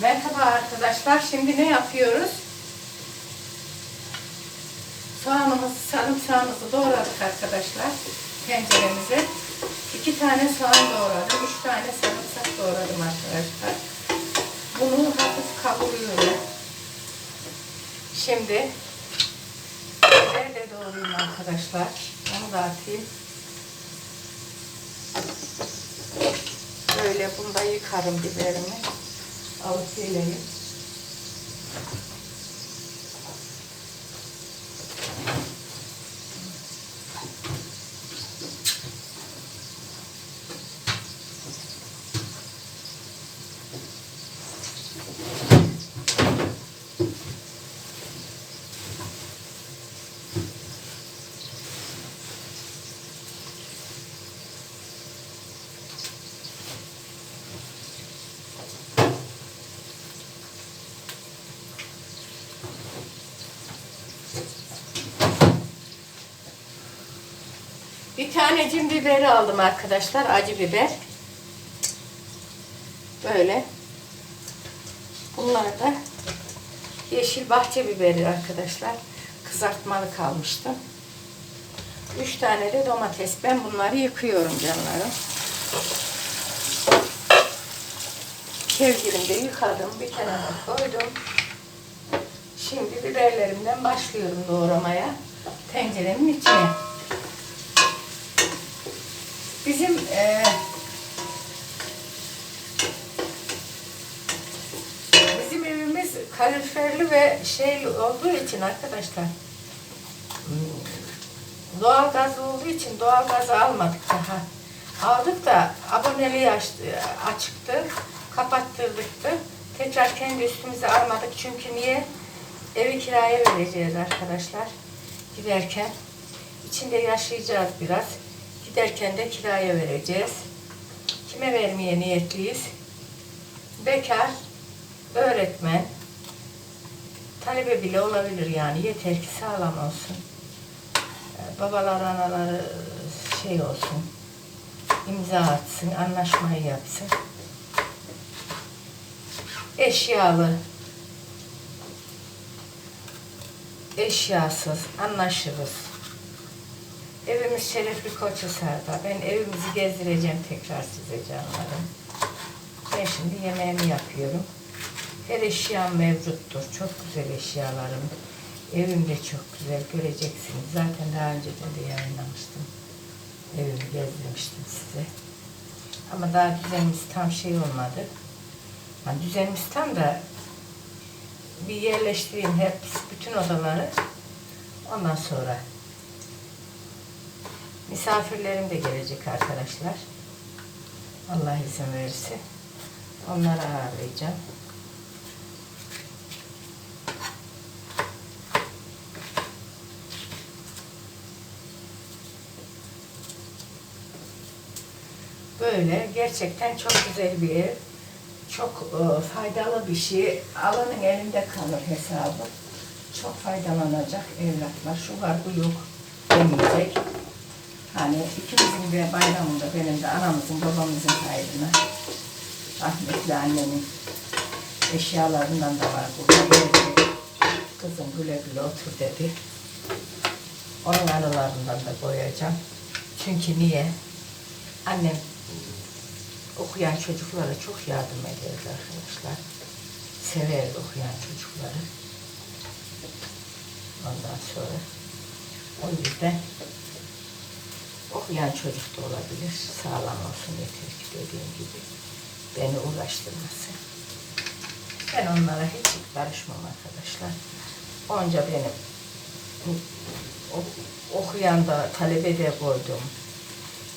Merhaba arkadaşlar. Şimdi ne yapıyoruz? Soğanımızı, sarımsağımızı doğradık arkadaşlar. Tenceremize. iki tane soğan doğradım. Üç tane sarımsak doğradım arkadaşlar. Bunu hafif kavuruyorum. Şimdi biber de doğrayayım arkadaşlar. Onu da atayım. Böyle bunda yıkarım biberimi. Alıp geleyim. Bir tane cin biberi aldım arkadaşlar. Acı biber. Böyle. Bunlar da yeşil bahçe biberi arkadaşlar. Kızartmalı kalmıştı. Üç tane de domates. Ben bunları yıkıyorum canlarım. Kevgirimde yıkadım. Bir kenara koydum. Şimdi biberlerimden başlıyorum doğramaya. Tencerenin içine. Bizim e, bizim evimiz kaloriferli ve şey olduğu için arkadaşlar doğal gaz olduğu için doğal gazı almadık daha. Aldık da aboneliği açtı, açıktı. Kapattırdık da. Tekrar kendi üstümüze almadık. Çünkü niye? Evi kiraya vereceğiz arkadaşlar. Giderken. içinde yaşayacağız biraz. Giderken de kiraya vereceğiz. Kime vermeye niyetliyiz? Bekar, öğretmen, talebe bile olabilir yani. Yeter ki sağlam olsun. Ee, Babalar, anaları şey olsun. imza atsın, anlaşmayı yapsın. Eşyalı, eşyasız, anlaşırız. Evimiz şerefli Koçhisar'da. Ben evimizi gezdireceğim tekrar size canlarım. Ben şimdi yemeğimi yapıyorum. Her eşyam mevcuttur. Çok güzel eşyalarım. Evim de çok güzel. Göreceksiniz. Zaten daha önceden de yayınlamıştım. Evimi gezdirmiştim size. Ama daha düzenimiz tam şey olmadı. Yani düzenimiz tam da bir yerleştireyim hep bütün odaları. Ondan sonra Misafirlerim de gelecek arkadaşlar. Allah izin verirse. Onları ağırlayacağım. Böyle gerçekten çok güzel bir ev. Çok e, faydalı bir şey. Alanın elinde kalır hesabı. Çok faydalanacak evlatlar. Şu var bu yok demeyecek. Hani ikimizin de bayramında benim de anamızın babamızın hayrına rahmetli annemin eşyalarından da var burada. Kızım güle güle otur dedi. Onun anılarından da koyacağım. Çünkü niye? Annem okuyan çocuklara çok yardım ederdi arkadaşlar. Severdi okuyan çocukları. Ondan sonra o yüzden okuyan çocuk da olabilir. Sağlam olsun yeter ki dediğim gibi. Beni uğraştırmasın. Ben onlara hiç karışmam arkadaşlar. Onca benim okuyan da talebe de koydum.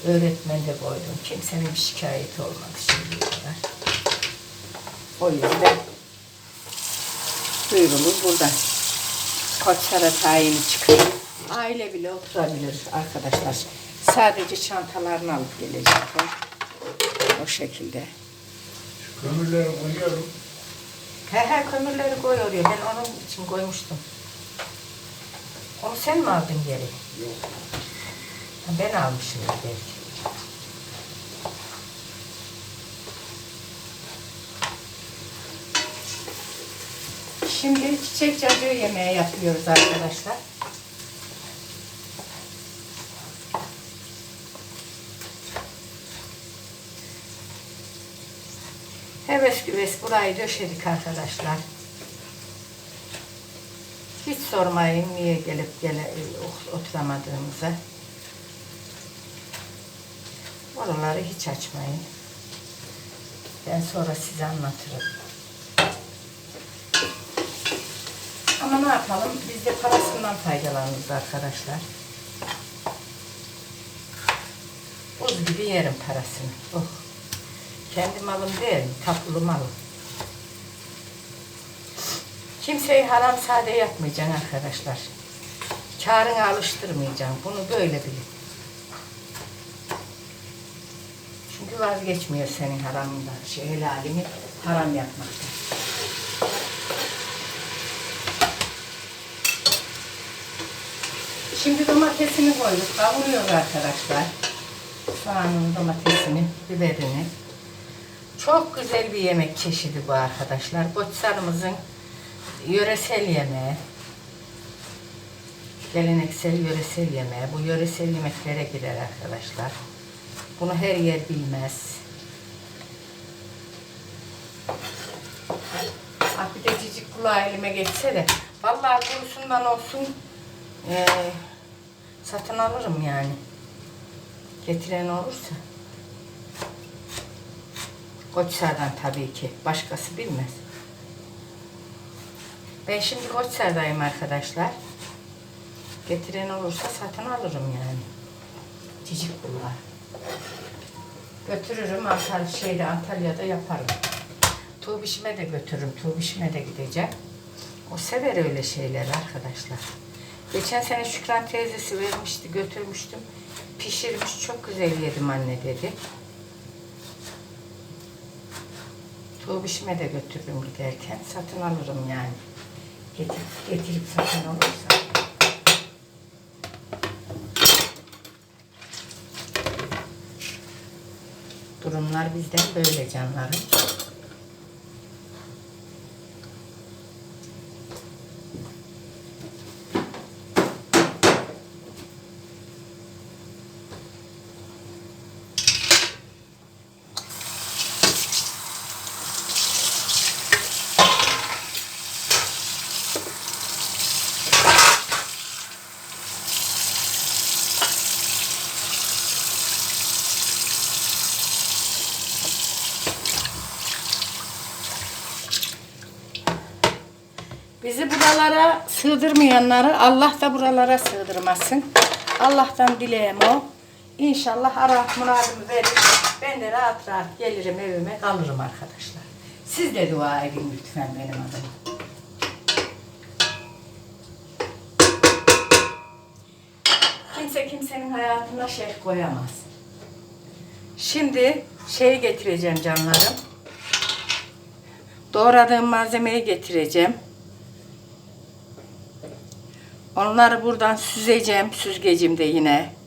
Öğretmen de koydum. Kimsenin bir şikayeti olmadı şimdiye kadar. O yüzden duyurulur burada. Koçlara tayini çıkıyor. Aile bile oturabilir arkadaşlar. Sadece çantalarını alıp gelecekler. O şekilde. Şu kömürleri koyuyorum. He he kömürleri koy oraya. Ben onun için koymuştum. Onu sen mi aldın geri? Yok. Ha, Ben almışım belki. Şimdi çiçek cacığı yemeği yapıyoruz arkadaşlar. Burayı döşedik arkadaşlar. Hiç sormayın niye gelip gele oturamadığımıza. Oraları hiç açmayın. Ben sonra size anlatırım. Ama ne yapalım? Biz de parasından faydalanırız arkadaşlar. Buz gibi yerim parasını. Oh. Kendi malım değil, tatlı malım. Kimseyi haram sade yapmayacaksın arkadaşlar. Karını alıştırmayacaksın. Bunu böyle bilin. Çünkü vazgeçmiyor senin haramından. Şey helalini haram yapmaktan. Şimdi domatesini koyduk. Kavuruyoruz arkadaşlar. Soğanın, domatesini, biberini. Çok güzel bir yemek çeşidi bu arkadaşlar. Koçsarımızın yöresel yemeği. Geleneksel yöresel yemeği. Bu yöresel yemeklere girer arkadaşlar. Bunu her yer bilmez. Ah bir de cicik kulağı elime geçse de. Vallahi kurusundan olsun eee, satın alırım yani. Getiren olursa. Koçsar'dan tabii ki. Başkası bilmez. Ben şimdi Koçsar'dayım arkadaşlar. Getiren olursa satın alırım yani. Cicik kulağı. Götürürüm Antalya, şeyde Antalya'da yaparım. Tuğbişime de götürürüm. Tuğbişime de gideceğim. O sever öyle şeyler arkadaşlar. Geçen sene Şükran teyzesi vermişti, götürmüştüm. Pişirmiş, çok güzel yedim anne dedi. Tuğbişime de götürürüm giderken. Satın alırım yani. Getirip, getirip satın olursa. Durumlar bizden böyle canlarım. Bizi buralara sığdırmayanları Allah da buralara sığdırmasın. Allah'tan dileğim o. İnşallah Allah muradımı verir. Ben de rahat rahat gelirim evime kalırım arkadaşlar. Siz de dua edin lütfen benim adıma. Kimse kimsenin hayatına şey koyamaz. Şimdi şey getireceğim canlarım. Doğradığım malzemeyi getireceğim. Onları buradan süzeceğim süzgecimde yine.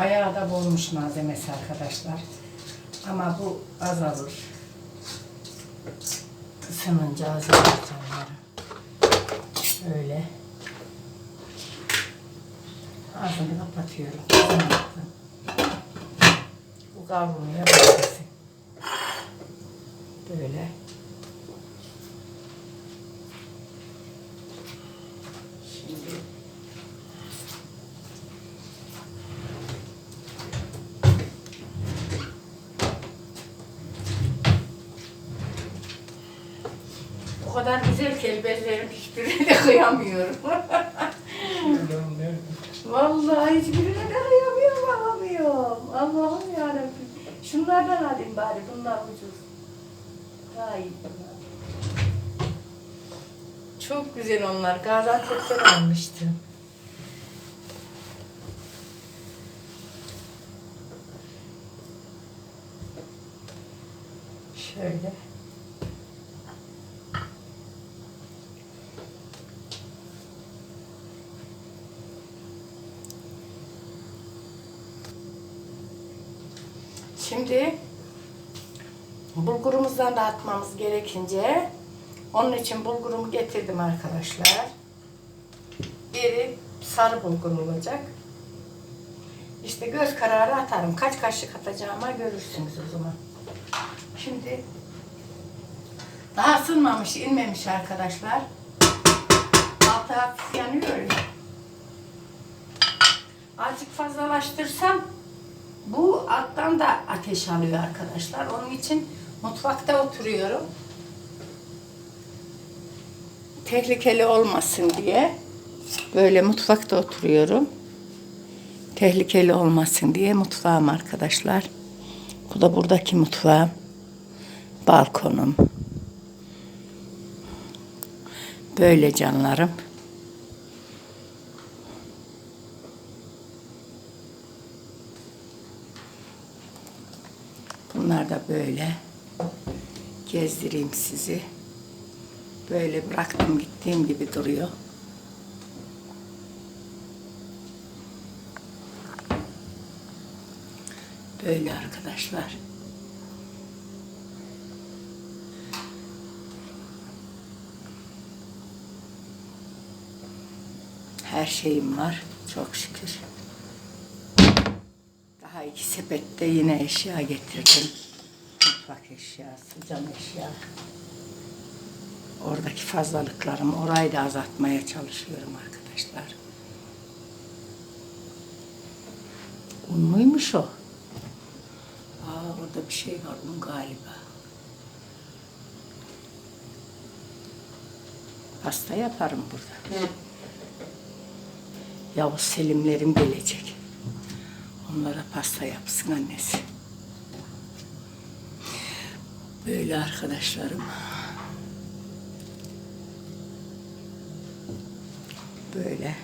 Bayağı da bolmuş malzemesi arkadaşlar. Ama bu azalır. Isınınca azalır canları. Böyle. Ağzını kapatıyorum. Bu kavrulmaya başlasın. Böyle. Kadar güzel ki elbetlerim hiçbirine kıyamıyorum. Vallahi hiçbirine de kıyamıyorum, alamıyorum. Allah'ım yarabbim. Şunlardan alayım bari, bunlar ucuz. Daha iyi bunlar. Çok güzel onlar. Gaziantep'ten almıştım. Şöyle. Şimdi bulgurumuzdan da atmamız gerekince onun için bulgurumu getirdim arkadaşlar. Biri sarı bulgur olacak. İşte göz kararı atarım. Kaç kaşık atacağıma görürsünüz o zaman. Şimdi daha ısınmamış, inmemiş arkadaşlar. Altı hafif yanıyor ya. Azıcık fazlalaştırsam bu alttan da ateş alıyor arkadaşlar. Onun için mutfakta oturuyorum. Tehlikeli olmasın diye böyle mutfakta oturuyorum. Tehlikeli olmasın diye mutfağım arkadaşlar. Bu da buradaki mutfağım. Balkonum. Böyle canlarım. Bunlar da böyle. Gezdireyim sizi. Böyle bıraktım gittiğim gibi duruyor. Böyle arkadaşlar. Her şeyim var. Çok şükür. Daha iki sepette yine eşya getirdim. Mutfak eşyası, cam eşya. Oradaki fazlalıklarım, orayı da azaltmaya çalışıyorum arkadaşlar. Un muymuş o? Aa, orada bir şey var, un galiba. Pasta yaparım burada. Yavuz Selimlerim gelecek. Onlara pasta yapsın annesi. Böyle arkadaşlarım. Böyle.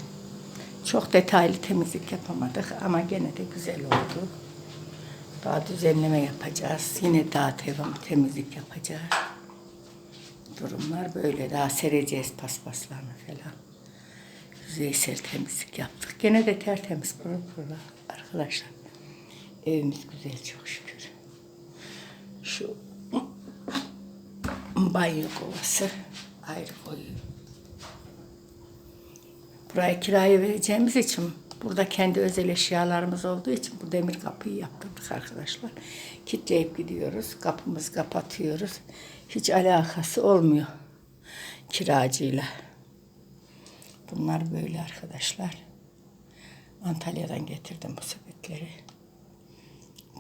Çok detaylı temizlik yapamadık ama gene de güzel oldu. Daha düzenleme yapacağız. Yine daha devam temizlik yapacağız. Durumlar böyle. Daha sereceğiz paspaslarını falan. Yüzeysel temizlik yaptık. Gene de tertemiz pırıl pırıl arkadaşlar. Evimiz güzel çok şükür. Şu banyo kovası ayrı koyuyorum. Burayı kiraya vereceğimiz için burada kendi özel eşyalarımız olduğu için bu demir kapıyı yaptırdık arkadaşlar. Kitleyip gidiyoruz. Kapımızı kapatıyoruz. Hiç alakası olmuyor kiracıyla. Bunlar böyle arkadaşlar. Antalya'dan getirdim bu sepetleri.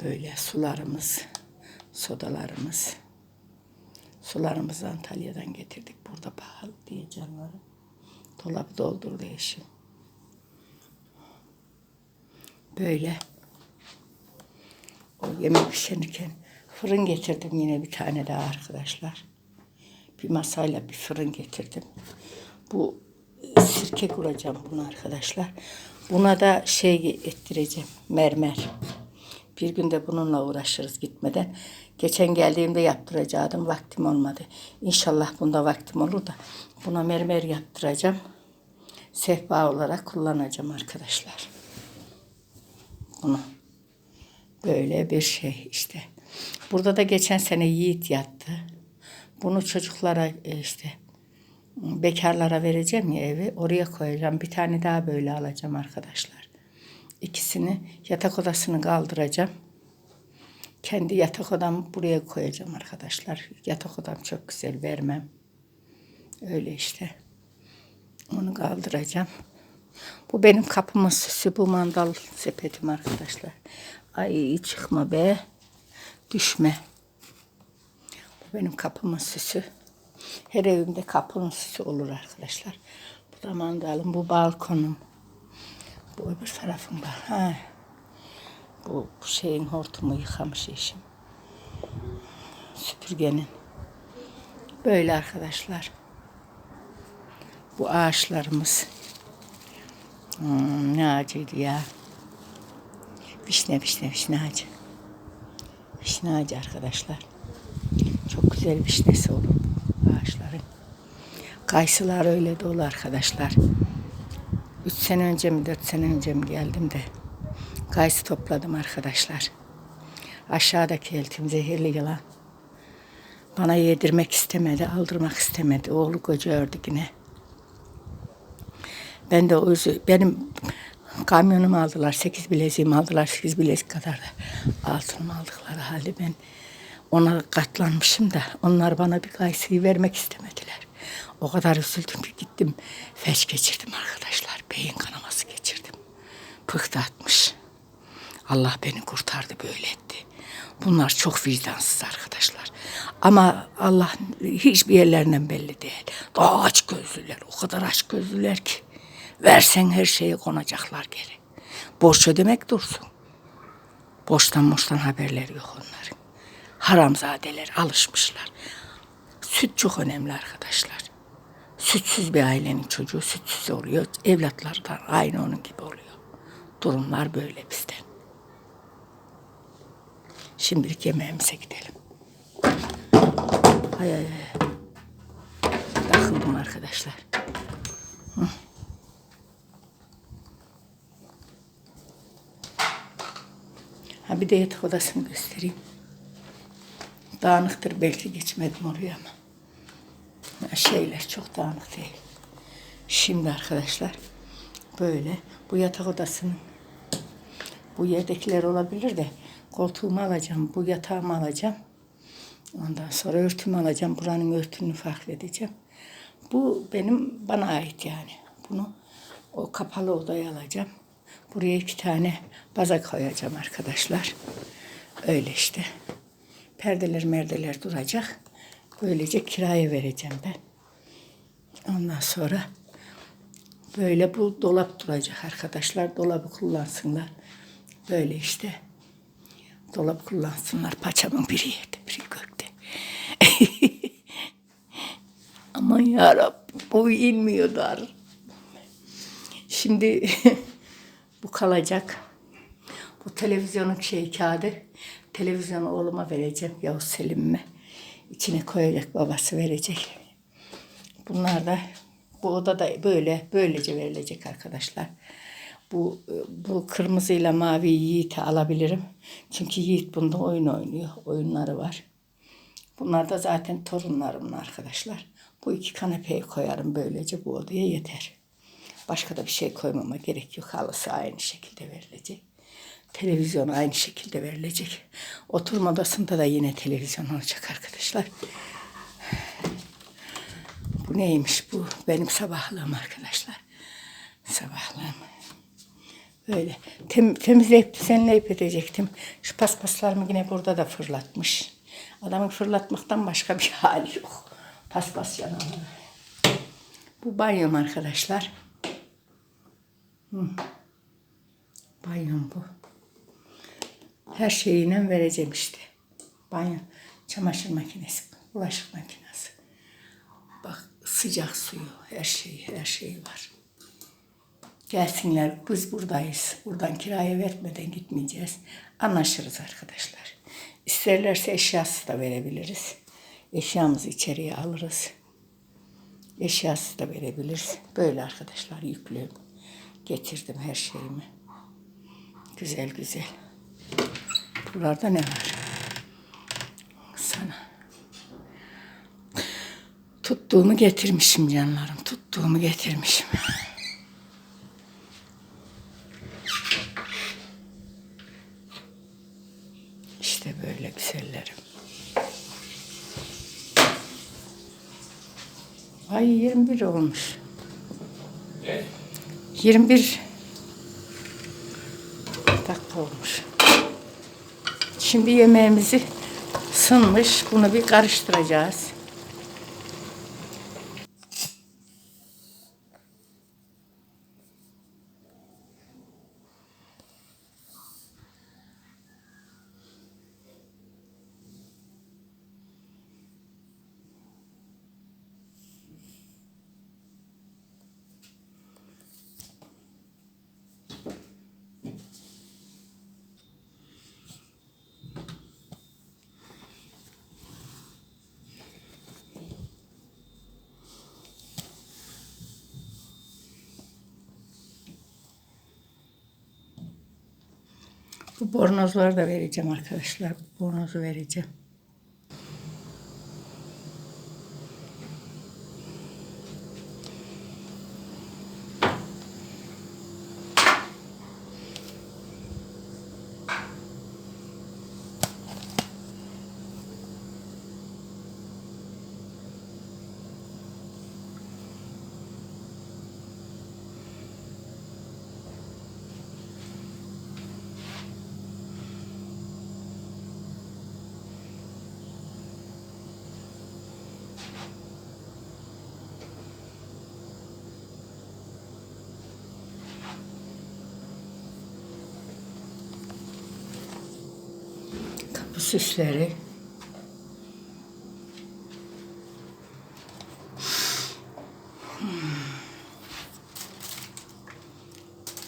Böyle sularımız, sodalarımız. Sularımızı Antalya'dan getirdik. Burada pahalı diye canlarım. Dolabı doldurdu eşim. Böyle. O yemek pişirirken fırın getirdim yine bir tane daha arkadaşlar. Bir masayla bir fırın getirdim. Bu sirke kuracağım bunu arkadaşlar. Buna da şey ettireceğim. Mermer. Bir günde bununla uğraşırız gitmeden. Geçen geldiğimde yaptıracaktım. Vaktim olmadı. İnşallah bunda vaktim olur da buna mermer yaptıracağım. Sehpa olarak kullanacağım arkadaşlar. Bunu. Böyle bir şey işte. Burada da geçen sene Yiğit yattı. Bunu çocuklara e, işte bekarlara vereceğim ya evi. Oraya koyacağım. Bir tane daha böyle alacağım arkadaşlar. İkisini yatak odasını kaldıracağım. Kendi yatak odamı buraya koyacağım arkadaşlar. Yatak odam çok güzel vermem. Öyle işte. Onu kaldıracağım. Bu benim kapımın süsü. Bu mandal sepetim arkadaşlar. Ay çıkma be. Düşme. Bu benim kapımın süsü. Her evimde kapının süsü olur arkadaşlar. Bu da mandalım. Bu balkonum. Bu öbür tarafımda. Ha. Bu, bu şeyin hortumu yıkamış eşim. Süpürgenin. Böyle arkadaşlar. Bu ağaçlarımız. Hmm, ne ağacıydı ya? Vişne, vişne, vişne ağacı. Vişne ağacı arkadaşlar. Çok güzel vişnesi olur bu ağaçların. Kayısılar öyle dolu arkadaşlar. Üç sene önce mi, dört sene önce mi geldim de kayısı topladım arkadaşlar. Aşağıdaki eltim zehirli yılan. Bana yedirmek istemedi, aldırmak istemedi. Oğlu koca ördü yine. Ben de o benim kamyonumu aldılar, sekiz bileziğimi aldılar, sekiz bilezik kadar da altınımı aldıkları halde ben ona katlanmışım da onlar bana bir kayısıyı vermek istemediler. O kadar üzüldüm ki gittim feş geçirdim arkadaşlar. Beyin kanaması geçirdim. Pıhtı atmış. Allah beni kurtardı böyle etti. Bunlar çok vicdansız arkadaşlar. Ama Allah hiçbir yerlerinden belli değil. Daha aç gözlüler, o kadar aç gözlüler ki. Versen her şeye konacaklar geri. Borç ödemek dursun. Borçtan borçtan haberleri yok onların. Haramzadeler alışmışlar. Süt çok önemli arkadaşlar. Sütsüz bir ailenin çocuğu sütsüz oluyor. Evlatları da aynı onun gibi oluyor. Durumlar böyle bizden. Şimdilik yemeğimize gidelim. Ay ay ay. Takıldım arkadaşlar. Hı. Ha bir de yatak odasını göstereyim. Dağınıktır belki geçmedim oraya ama. Şeyler çok dağınık değil. Şimdi arkadaşlar böyle bu yatak odasının bu yerdekiler olabilir de koltuğumu alacağım, bu yatağımı alacağım. Ondan sonra örtümü alacağım. Buranın örtünü farklı edeceğim. Bu benim bana ait yani. Bunu o kapalı odaya alacağım. Buraya iki tane baza koyacağım arkadaşlar. Öyle işte. Perdeler merdeler duracak. Böylece kiraya vereceğim ben. Ondan sonra böyle bu dolap duracak arkadaşlar. Dolabı kullansınlar. Böyle işte. Dolap kullansınlar. Paçamın biri yerde, biri gökte. Aman yarabbim bu inmiyor dar. Şimdi bu kalacak. Bu televizyonun şey kağıdı. Televizyonu oğluma vereceğim. Yavuz Selim'ime. İçine koyacak babası verecek. Bunlar da bu oda da böyle böylece verilecek arkadaşlar. Bu bu kırmızıyla mavi Yiğit'i alabilirim. Çünkü Yiğit bunda oyun oynuyor. Oyunları var. Bunlar da zaten torunlarımın arkadaşlar. Bu iki kanepeyi koyarım böylece bu odaya yeter. Başka da bir şey koymama gerek yok. Halısı aynı şekilde verilecek. Televizyon aynı şekilde verilecek. Oturma odasında da yine televizyon olacak arkadaşlar. Bu neymiş bu? Benim sabahlığım arkadaşlar. Sabahlığım. Böyle tem, temizleyip düzenleyip edecektim. Şu paspaslarımı yine burada da fırlatmış. Adamın fırlatmaktan başka bir hali yok. Paspas yanağı. Bu banyom arkadaşlar. Hı. Banyom bu. Her şeyine vereceğim işte. Banyo, çamaşır makinesi, bulaşık makinesi. Bak sıcak suyu, her şeyi, her şeyi var. Gelsinler, biz buradayız. Buradan kiraya vermeden gitmeyeceğiz. Anlaşırız arkadaşlar. İsterlerse eşyası da verebiliriz. Eşyamızı içeriye alırız. Eşyası da verebiliriz. Böyle arkadaşlar yüklüyorum. Getirdim her şeyimi. Güzel güzel. Buralarda ne var? Sana. Tuttuğumu getirmişim canlarım. Tuttuğumu getirmişim. İşte böyle güzellerim. Ay 21 olmuş. Ne? 21 dakika olmuş. Şimdi yemeğimizi sınmış. Bunu bir karıştıracağız. Bu bornozları da vereceğim arkadaşlar. Bu bornozu vereceğim. Süsleri.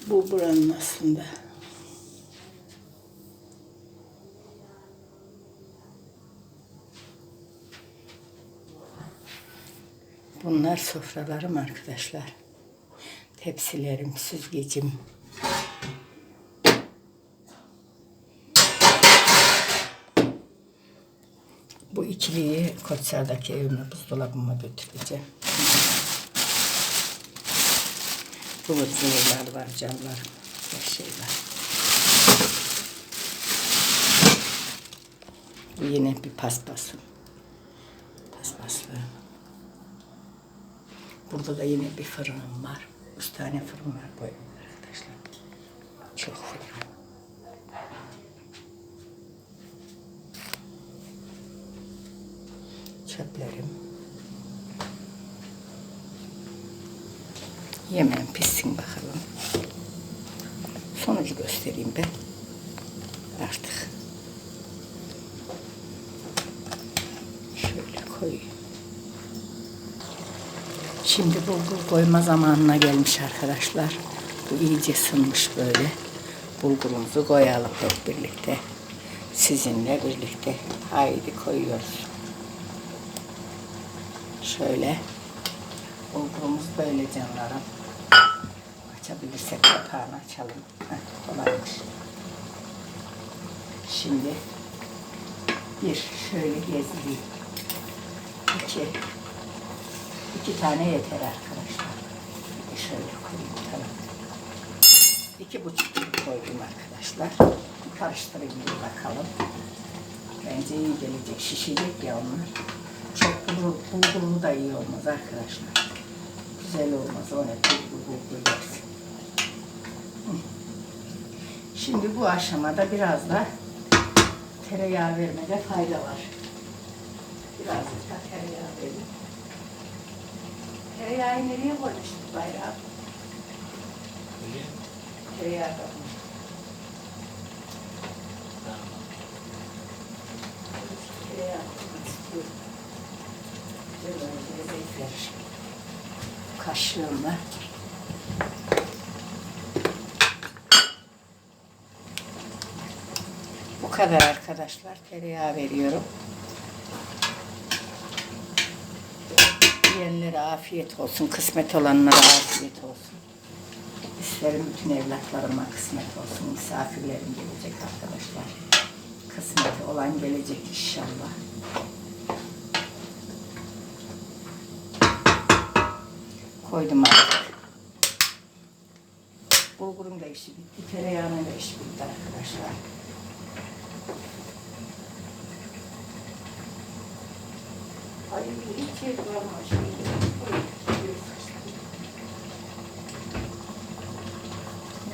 Bu buranın aslında. Bunlar sofralarım arkadaşlar. Tepsilerim, süzgecim. Bu ikiliyi Koçsar'daki evime buzdolabıma götüreceğim. Burada zırhlar var, camlar, her şey var. Bu yine bir paspasım. Paspaslı. Burada da yine bir fırınım var. Üç tane fırın var bu arkadaşlar. Çok fırın. Çöplerim. Yemeğim pişsin bakalım. Sonucu göstereyim ben. Artık. Şöyle koyayım. Şimdi bulgur koyma zamanına gelmiş arkadaşlar. Bu iyice sınmış böyle. Bulgurumuzu koyalım hep birlikte. Sizinle birlikte. Haydi koyuyoruz. Şöyle. Bulgurumuz böyle canlarım. Açabilirsek kapağını açalım. Heh, kolaymış. Şimdi bir şöyle gezdireyim. İki. iki tane yeter arkadaşlar. Bir şöyle koyayım tamam. İki buçuk koydum arkadaşlar. Bir karıştırayım bir bakalım. Bence iyi gelecek. Şişecek ya onlar. Çok bulgur, bulgurlu da iyi olmaz arkadaşlar. Güzel olmaz. O ne bulgur bulgur yersin. Hı. Şimdi bu aşamada biraz da tereyağı vermede fayda var. Biraz da tereyağı verin. Tereyağı nereye koymuştuk bayrağı? Tereyağı koymuştuk. Tereyağı koymak istiyorum. Güzel olacak, lezzet verir. Kaşığımla. Bu kadar arkadaşlar. Tereyağı veriyorum. Yiyenlere afiyet olsun. Kısmet olanlara afiyet olsun. İsterim bütün evlatlarıma kısmet olsun. Misafirlerim gelecek arkadaşlar. olan gelecek inşallah. Koydum artık. Bulgurun da işi bitti, tereyağının da işi bitti arkadaşlar. Ay hiç yer varmış.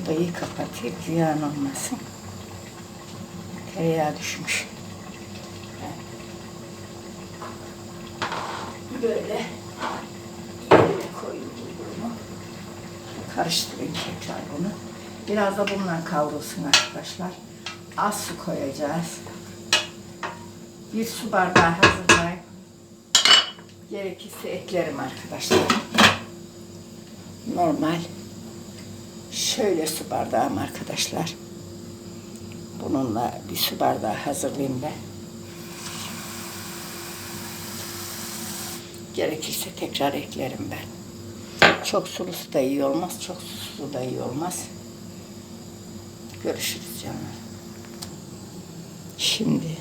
Burayı kapatayım, ziyan olmasın. Tereyağı düşmüş. Böyle yerine koyayım bulgurumu. Karıştırayım tekrar bunu. Biraz da bundan kavrulsun arkadaşlar. Az su koyacağız. Bir su bardağı hazırlayıp gerekirse eklerim arkadaşlar. Normal. Şöyle su bardağım arkadaşlar. Bununla bir su bardağı hazırlayayım ben. Gerekirse tekrar eklerim ben. Çok sulu su da iyi olmaz, çok susuz da iyi olmaz. Görüşürüz canlar. Şimdi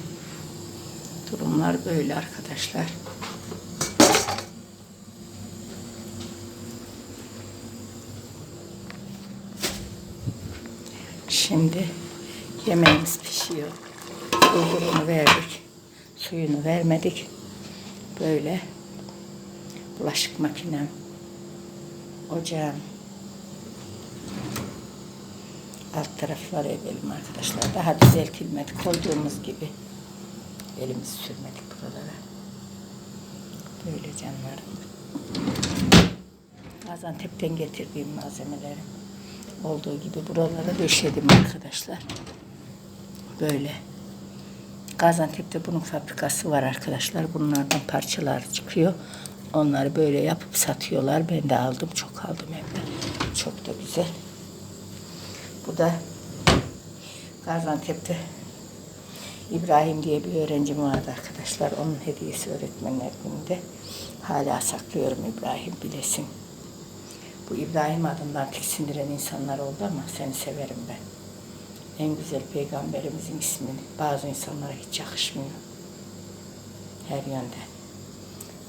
durumlar böyle arkadaşlar. Şimdi yemeğimiz pişiyor. Bulgurunu verdik. Suyunu vermedik. Böyle bulaşık makinem, ocağım, alt tarafları edelim arkadaşlar. Daha düzeltilmedi. Koyduğumuz gibi elimizi sürmedik buralara. Böyle canlarım. Gaziantep'ten getirdiğim malzemeleri olduğu gibi buralara döşedim arkadaşlar. Böyle. Gaziantep'te bunun fabrikası var arkadaşlar. Bunlardan parçalar çıkıyor. Onları böyle yapıp satıyorlar. Ben de aldım. Çok aldım hem de. Çok da güzel. Bu da Gaziantep'te İbrahim diye bir öğrencim vardı arkadaşlar. Onun hediyesi öğretmenler gününde. Hala saklıyorum İbrahim bilesin. Bu İbrahim adından tiksindiren insanlar oldu ama seni severim ben. En güzel peygamberimizin ismini bazı insanlara hiç yakışmıyor. Her yönden.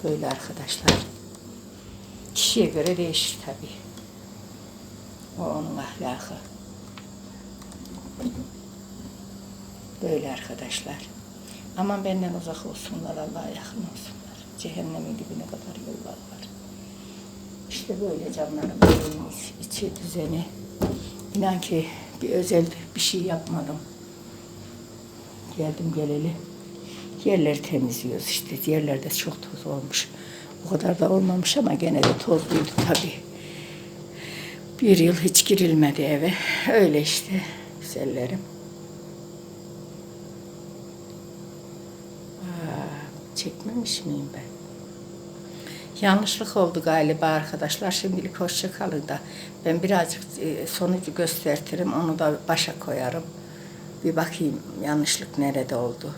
Böyle arkadaşlar. Kişiye göre değişir tabii. O onun ahlakı. Böyle arkadaşlar. Aman benden uzak olsunlar, Allah'a yakın olsunlar. Cehennemin dibine kadar yollar var. İşte böyle canlarım evimiz, içi düzeni. İnan ki bir özel bir şey yapmadım. Geldim geleli. Yerleri temizliyoruz işte. Yerlerde çok toz olmuş. O kadar da olmamış ama gene de tozluydu tabii. Bir yıl hiç girilmedi eve. Öyle işte güzellerim. Aa, çekmemiş miyim ben? Yanlışlık oldu galiba arkadaşlar. Şimdilik hoşça kalın da. Ben birazcık e, sonucu göstertirim. Onu da başa koyarım. Bir bakayım yanlışlık nerede oldu.